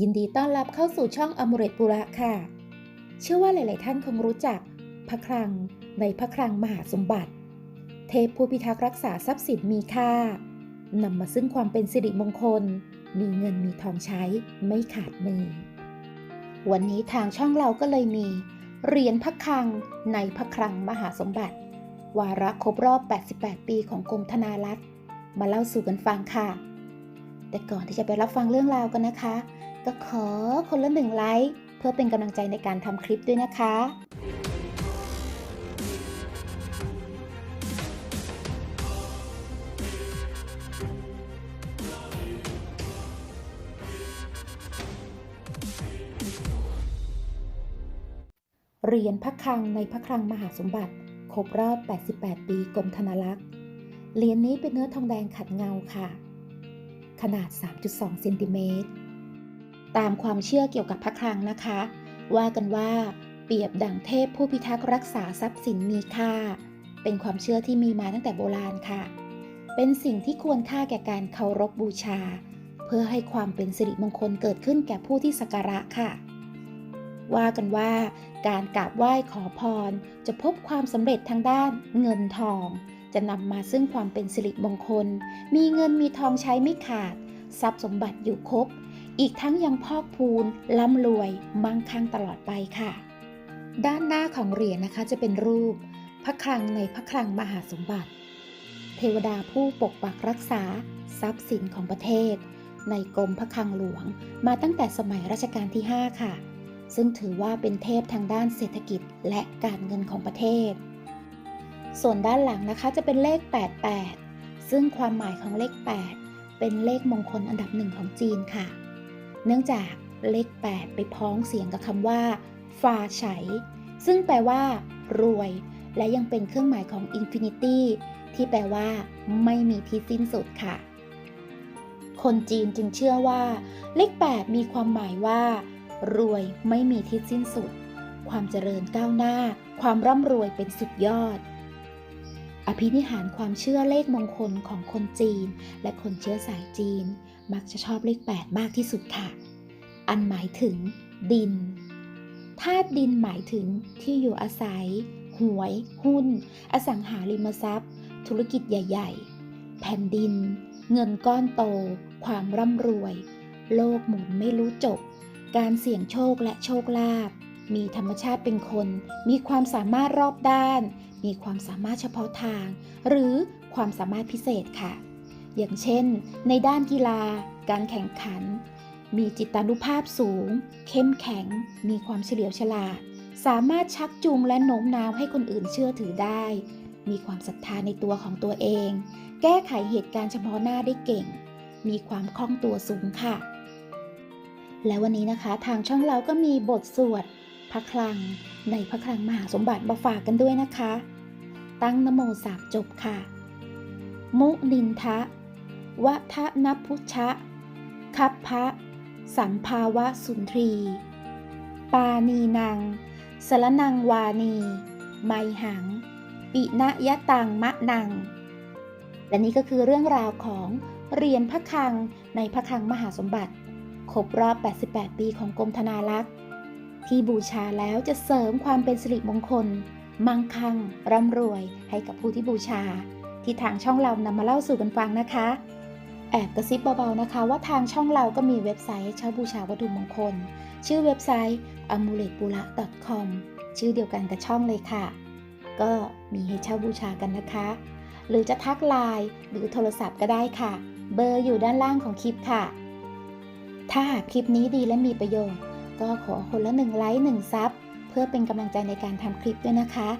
ยินดีต้อนรับเข้าสู่ช่องอมเรตปุระค่ะ เชื่อว่าหลาย ๆ ท่านคงรู้จักพระคลังในพระคลังมหาสมบัติ เทพผู้พิทักษ์รักษาทรัพย์สินมีค่านำมาซึ่งความเป็นสิริมงคล มีเงินมีทองใช้ไม่ขาดมือ วันนี้ทางช่องเราก็เลยมีเหรียญพระคลังในพระคลังมหาสมบัติ วาระครบรอบ 88 ปีของกรมธนารักษ์มาเล่าสู่กันฟังค่ะ แต่ก่อนที่จะไปรับฟังเรื่องราวกันนะคะ ก็ขอคนละหนึ่งไลค์เพื่อเป็นกำลังใจในการทำคลิปด้วยนะคะเหรียญพระคลังในพระคลังมหาสมบัติ ครบรอบ 88 ปีกรมธนารักษ์เหรียญนี้เป็นเนื้อทองแดงขัดเงาค่ะ ขนาด 3.2 เซนติเมตร ตามความเชื่อเกี่ยวกับพระคลังนะคะ ว่ากันว่า เปรียบดั่งเทพผู้พิทักษ์รักษาทรัพย์สินมีค่า เป็นความเชื่อที่มีมาตั้งแต่โบราณค่ะ เป็นสิ่งที่ควรค่าแก่การเคารพบูชา เพื่อให้ความเป็นสิริมงคลเกิดขึ้นแก่ผู้ที่สักการะค่ะ ว่ากันว่า การกราบไหว้ขอพร จะพบความสำเร็จทางด้านเงินทอง จะนำมาซึ่งความเป็นสิริมงคล มีเงินมีทองใช้ไม่ขาดทรัพย์สมบัติอยู่ครบ อีกทั้งยังพอกพูนร่ำรวยมั่งคั่งตลอดไปค่ะ ด้านหน้าของเหรียญนะคะจะเป็นรูป พระคลังในพระคลังมหาสมบัติ เทวดาผู้ปกปักรักษา ทรัพย์สินของประเทศ ในกรมพระคลังหลวง มาตั้งแต่สมัยรัชกาลที่ 5 ค่ะ ซึ่งถือว่าเป็นเทพทางด้านเศรษฐกิจและการเงินของประเทศ ส่วนด้านหลังนะคะจะเป็นเลข 88 ซึ่งความหมายของเลข 8 เป็นเลขมงคลอันดับหนึ่งของจีนค่ะ เนื่องจากเลข 8 ไปพ้องเสียงกับคำว่าฟาไฉซึ่งแปลว่า รวย และยังเป็นเครื่องหมายของ Infinity ที่แปลว่า ไม่มีที่สิ้นสุดค่ะ คนจีนจึงเชื่อว่า เลข 8 มีความหมายว่า รวยไม่มีที่สิ้นสุด ความเจริญก้าวหน้า ความร่ำรวยเป็นสุดยอด อภินิหารความเชื่อเลขมงคลของคนจีน และคนเชื้อสายจีน มักจะชอบเลข 8 มากที่สุดค่ะ อันหมายถึง ดินธาตุดินหมายถึงที่อยู่อาศัย หวย หุ้น อสังหาริมทรัพย์ ธุรกิจใหญ่ ๆ แผ่นดิน เงินก้อนโต ความร่ำรวย โลกหมุนไม่รู้จบ การเสี่ยงโชคและโชคลาภมีธรรมชาติเป็นคน มีความสามารถรอบด้าน มีความสามารถเฉพาะทาง หรือความสามารถพิเศษค่ะ อย่างเช่น ในด้านกีฬา การแข่งขัน มีจิตานุภาพสูง เข้มแข็ง มีความเฉลียวฉลาด สามารถชักจูงและโน้มน้าวให้คนอื่นเชื่อถือได้ มีความศรัทธาในตัวของตัวเอง แก้ไขเหตุการณ์เฉพาะหน้าได้เก่ง มีความคล่องตัวสูงค่ะ และวันนี้นะคะทางช่องเราก็มีบทสวดพระคลัง ในพระคลังมหาสมบัติมาฝากกันด้วยนะคะ ตั้งนโมสามจบค่ะ มุนินทะ วทนพุชะ คัพพะ สัมภาวะสุนทรี ปานีนางสรนังวานี ไมหัง ปินะยตังมะนัง และนี่ก็คือเรื่องราวของเหรียญพระคลังในพระคลังมหาสมบัติ ครบรอบ 88 ปีของกรมธนารักษ์ ที่บูชาแล้วจะเสริมความเป็นสิริมงคล มั่งคั่งร่ำรวยให้กับผู้ที่บูชา ที่ทางช่องเรานำมาเล่าสู่กันฟังนะคะ แอบกระซิบเบาๆนะคะว่าทางช่องเราก็มีเว็บไซต์เช่าบูชาวัตถุมงคล ชื่อเว็บไซต์ amuletbula.com ชื่อเดียวกันกับช่องเลยค่ะ ก็มีให้เช่าบูชากันนะคะ หรือจะทักไลน์หรือโทรศัพท์ก็ได้ค่ะ เบอร์อยู่ด้านล่างของคลิปค่ะ ถ้าหากคลิปนี้ดีและมีประโยชน์ ก็ขอคนละหนึ่งไลค์หนึ่งซับเพื่อเป็นกำลังใจในการทำคลิปด้วยนะคะ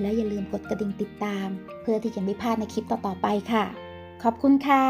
และอย่าลืมกดกระดิ่งติดตาม เพื่อที่จะไม่พลาดในคลิปต่อๆไปค่ะ ขอบคุณค่ะ